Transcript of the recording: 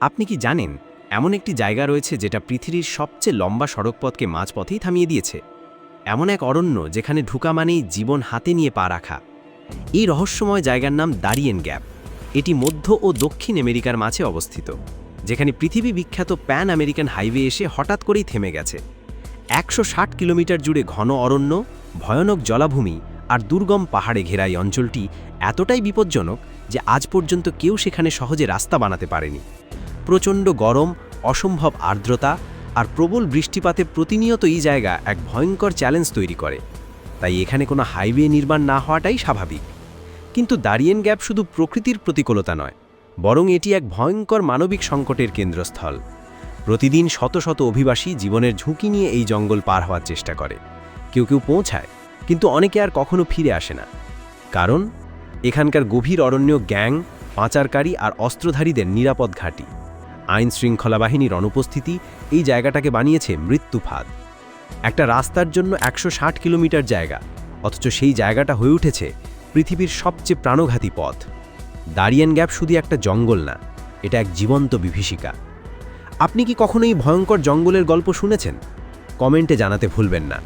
আপনি কি জানেন, এমন একটি জায়গা রয়েছে যেটা পৃথিবীর সবচেয়ে লম্বা সড়কপথকে মাঝপথেই থামিয়ে দিয়েছে। এমন এক অরণ্য যেখানে ঢুকা মানেই জীবন হাতে নিয়ে পা রাখা। এই রহস্যময় জায়গার নাম দারিয়েন গ্যাপ। এটি মধ্য ও দক্ষিণ আমেরিকার মাঝে অবস্থিত, যেখানে পৃথিবী বিখ্যাত প্যান আমেরিকান হাইওয়ে এসে হঠাৎ করেই থেমে গেছে। একশো ষাট কিলোমিটার জুড়ে ঘন অরণ্য, ভয়ানক জলাভূমি আর দুর্গম পাহাড়ে ঘেরা এই অঞ্চলটি এতটাই বিপজ্জনক যে আজ পর্যন্ত কেউ সেখানে সহজে রাস্তা বানাতে পারেনি। প্রচণ্ড গরম, অসম্ভব আর্দ্রতা আর প্রবল বৃষ্টিপাতে প্রতিনিয়ত এই জায়গা এক ভয়ঙ্কর চ্যালেঞ্জ তৈরি করে। তাই এখানে কোনো হাইওয়ে নির্মাণ না হওয়াটাই স্বাভাবিক। কিন্তু দারিয়েন গ্যাপ শুধু প্রকৃতির প্রতিকূলতা নয়, বরং এটি এক ভয়ঙ্কর মানবিক সংকটের কেন্দ্রস্থল। প্রতিদিন শত শত অভিবাসী জীবনের ঝুঁকি নিয়ে এই জঙ্গল পার হওয়ার চেষ্টা করে। কেউ কেউ পৌঁছায়, কিন্তু অনেকে আর কখনো ফিরে আসে না। কারণ, এখানকার গভীর অরণ্য গ্যাং, পাচারকারী আর অস্ত্রধারীদের নিরাপদ ঘাঁটি। আইন শৃঙ্খলা বাহিনীর অনুপস্থিতি এই জায়গাটাকে বানিয়েছে মৃত্যুফাদ একটা রাস্তার জন্য একশো ষাট কিলোমিটার জায়গা, অথচ সেই জায়গাটা হয়ে উঠেছে পৃথিবীর সবচেয়ে প্রাণঘাতী পথ। দারিয়ান গ্যাপ শুধু একটা জঙ্গল না, এটা এক জীবন্ত বিভীষিকা। আপনি কি কখনো এই ভয়ঙ্কর জঙ্গলের গল্প শুনেছেন? কমেন্টে জানাতে ভুলবেন না।